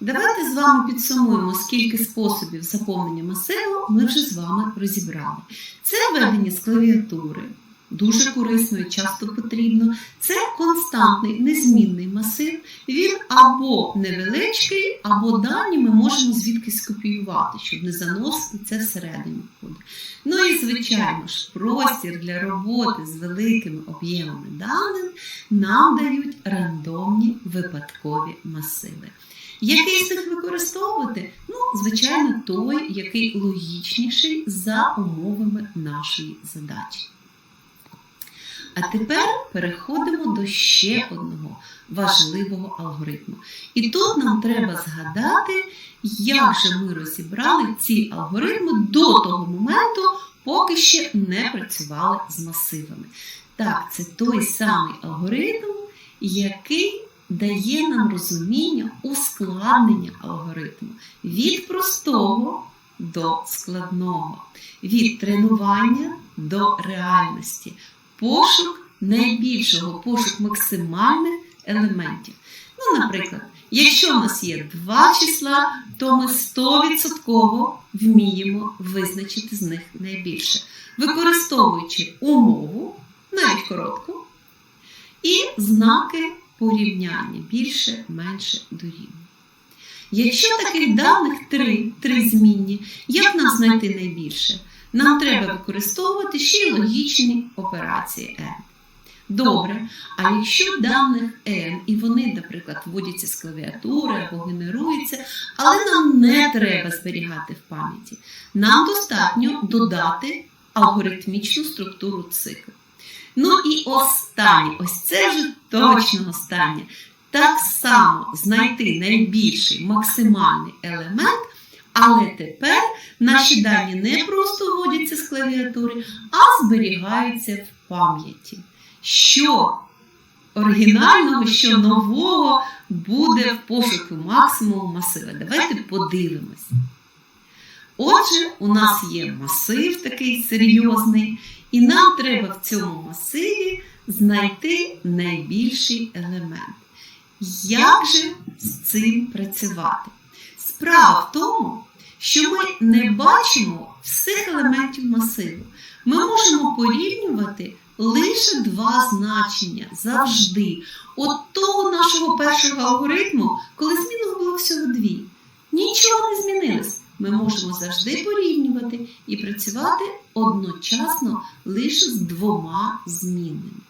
Давайте з вами підсумуємо, скільки способів заповнення масиву ми вже з вами розібрали. Це введення з клавіатури, дуже корисно і часто потрібно. Це константний незмінний масив. Він або невеличкий, або дані ми можемо звідкись копіювати, щоб не заносити це всередині коду. Ну і, звичайно ж, простір для роботи з великими об'ємами даних нам дають рандомні випадкові масиви. Який з них використовувати? Ну, звичайно, той, який логічніший за умовами нашої задачі. А тепер переходимо до ще одного важливого алгоритму. І тут нам треба згадати, як же ми розібрали ці алгоритми до того моменту, поки ще не працювали з масивами. Так, це той самий алгоритм, який дає нам розуміння ускладнення алгоритму від простого до складного, від тренування до реальності, пошук найбільшого, пошук максимальних елементів. Ну, наприклад, якщо в нас є два числа, то ми 100% вміємо визначити з них найбільше, використовуючи умову, навіть коротку, і знаки порівняння більше, менше дорівнює. Якщо таких даних три, три змінні, як нам знайти найбільше? Нам треба використовувати ще й логічні операції n. Добре, а якщо даних n, і вони, наприклад, вводяться з клавіатури або генеруються, але нам не треба зберігати в пам'яті, нам достатньо додати алгоритмічну структуру циклу. Ну і останнє, ось це вже точно останнє. Так само знайти найбільший максимальний елемент, але тепер наші дані не просто вводяться з клавіатури, а зберігаються в пам'яті. Що оригінального, що нового буде в пошуку максимуму масива? Давайте подивимось. Отже, у нас є масив такий серйозний, і нам треба в цьому масиві знайти найбільший елемент. Як же з цим працювати? Справа в тому, що ми не бачимо всіх елементів масиву. Ми можемо порівнювати лише два значення завжди. От того нашого першого алгоритму, коли змінок було всього дві. Нічого не змінилось. Ми можемо завжди порівнювати і працювати одночасно лише з двома змінними.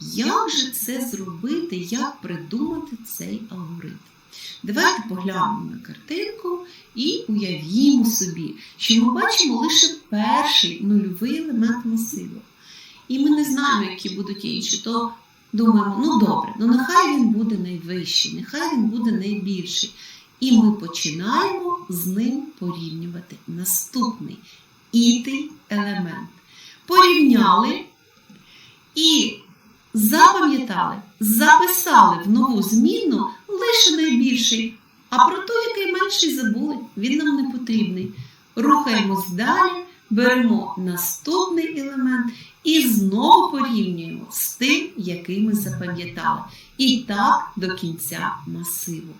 Як же це зробити, як придумати цей алгоритм? Давайте поглянемо на картинку і уявімо собі, що ми бачимо лише перший нульовий елемент масиву. І ми не знаємо, які будуть інші, то думаємо, ну добре, ну нехай він буде найвищий, нехай він буде найбільший. І ми починаємо з ним порівнювати наступний ітий елемент. Порівняли і запам'ятали, записали в нову зміну лише найбільший, а про той, який менший забули, він нам не потрібний. Рухаємось далі, беремо наступний елемент і знову порівнюємо з тим, який ми запам'ятали. І так до кінця масиву.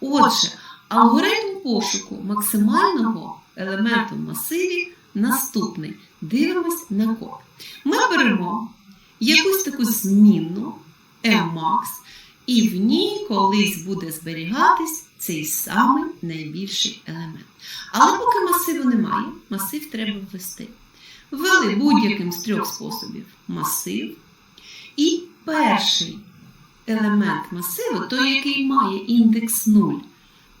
Отже, алгоритм пошуку максимального елементу в масиві наступний. Дивимось на код. Ми беремо якусь таку змінну Mmax, і в ній колись буде зберігатись цей самий найбільший елемент. Але поки масиву немає, масив треба ввести. Ввели будь-яким з трьох способів масив. І перший елемент масиву, той, який має індекс 0,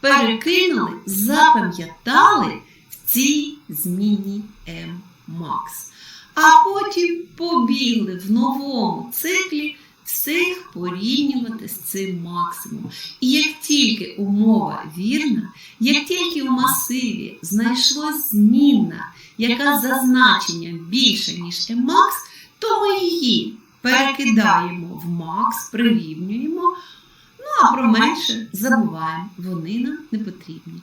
перекинули, запам'ятали в цій зміні Mmax. А потім побігли в новому циклі всіх порівнювати з цим максимумом. І як тільки умова вірна, як тільки в масиві знайшлось змінна, яка за значенням більше, ніж Mmax, то ми її перекидаємо в max, прирівнюємо, ну а про менше забуваємо, вони нам не потрібні.